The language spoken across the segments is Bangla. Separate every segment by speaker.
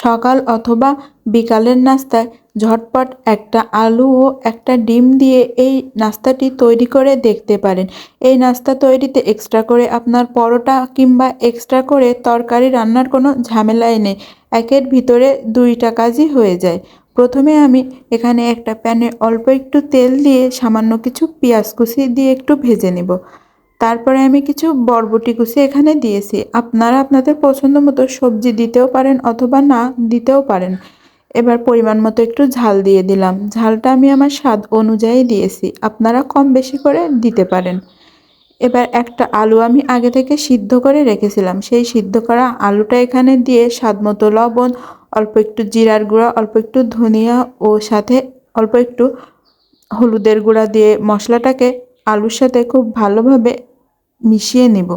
Speaker 1: সকাল অথবা বিকালের নাস্তায় ঝটপট একটা আলু ও একটা ডিম দিয়ে এই নাস্তাটি তৈরি করে দেখতে পারেন। এই নাস্তা তৈরিতে এক্সট্রা করে আপনার পরোটা কিংবা এক্সট্রা করে তরকারি রান্নার কোনো ঝামেলাই নেই। একের ভিতরে দুইটা কাজই হয়ে যায়। প্রথমে আমি এখানে একটা প্যানে অল্প একটু তেল দিয়ে সামান্য কিছু পেঁয়াজ কুচি দিয়ে একটু ভেজে নেব। তারপরে আমি কিছু বরবটি কুচি এখানে দিয়েছি। আপনারা আপনাদের পছন্দ মতো সবজি দিতেও পারেন অথবা না দিতেও পারেন। এবার পরিমাণ মতো একটু ঝাল দিয়ে দিলাম। ঝালটা আমি আমার স্বাদ অনুযায়ী দিয়েছি। আপনারা কম বেশি করে দিতে পারেন। এবার একটা আলু আমি আগে থেকে সিদ্ধ করে রেখেছিলাম। সেই সিদ্ধ করা আলুটা এখানে দিয়ে স্বাদ মতো লবণ, অল্প একটু জিরার গুঁড়া, অল্প একটু ধনিয়া ও সাথে অল্প একটু হলুদের গুঁড়া দিয়ে মশলাটাকে আলুর সাথে খুব ভালোভাবে মিশিয়ে নেব।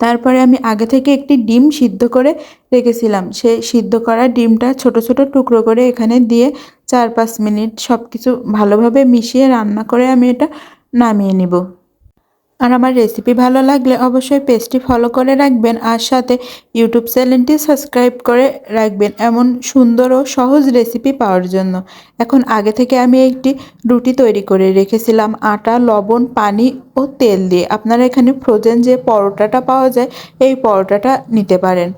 Speaker 1: তারপরে আমি আগে থেকে একটি ডিম সিদ্ধ করে রেখেছিলাম। সেই সিদ্ধ করা ডিমটা ছোট ছোট টুকরো করে এখানে দিয়ে চার পাঁচ মিনিট সব কিছু ভালোভাবে মিশিয়ে রান্না করে আমি এটা নামিয়ে নিব। আর আমার রেসিপি ভালো লাগলে অবশ্যই পেজটি ফলো করে রাখবেন আর সাথে ইউটিউব চ্যানেলটি সাবস্ক্রাইব করে রাখবেন এমন সুন্দর ও সহজ রেসিপি পাওয়ার জন্য। এখন আগে থেকে আমি একটি রুটি তৈরি করে রেখেছিলাম, আটা, লবণ, পানি ও তেল দিয়ে। আপনারা এখানে ফ্রোজেন যে পরোটাটা পাওয়া যায়, এই পরোটাটা নিতে পারেন।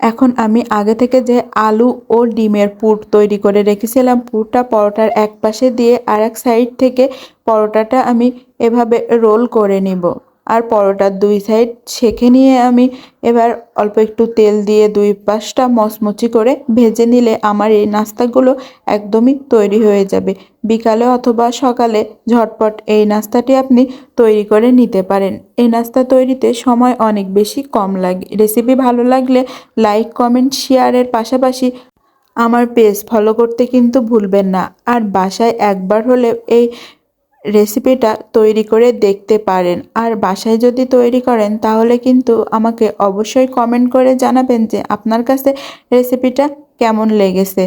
Speaker 1: এখন আমি আগে থেকে যে আলু ও ডিমের পুর তৈরি করে রেখেছিলাম, পুরটা পরোটার এক পাশে দিয়ে আর এক সাইড থেকে পরোটাটা আমি এভাবে রোল করে নিব। আর পরোটার দুই সাইড সেঁকে নিয়ে আমি এবার অল্প একটু তেল দিয়ে দুই পাশটা মচমচি করে ভেজে নিলে আমার এই নাস্তাগুলো একদমই তৈরি হয়ে যাবে। বিকালে অথবা সকালে ঝটপট এই নাস্তাটি আপনি তৈরি করে নিতে পারেন। এই নাস্তা তৈরিতে সময় অনেক বেশি কম লাগে। রেসিপি ভালো লাগলে লাইক, কমেন্ট, শেয়ারের পাশাপাশি আমার পেজ ফলো করতে কিন্তু ভুলবেন না। আর বাসায় একবার হলে এই রেসিপিটা তৈরি করে দেখতে পারেন। আর বাসায় যদি তৈরি করেন, তাহলে কিন্তু আমাকে অবশ্যই কমেন্ট করে জানাবেন যে আপনার কাছে রেসিপিটা কেমন লেগেছে।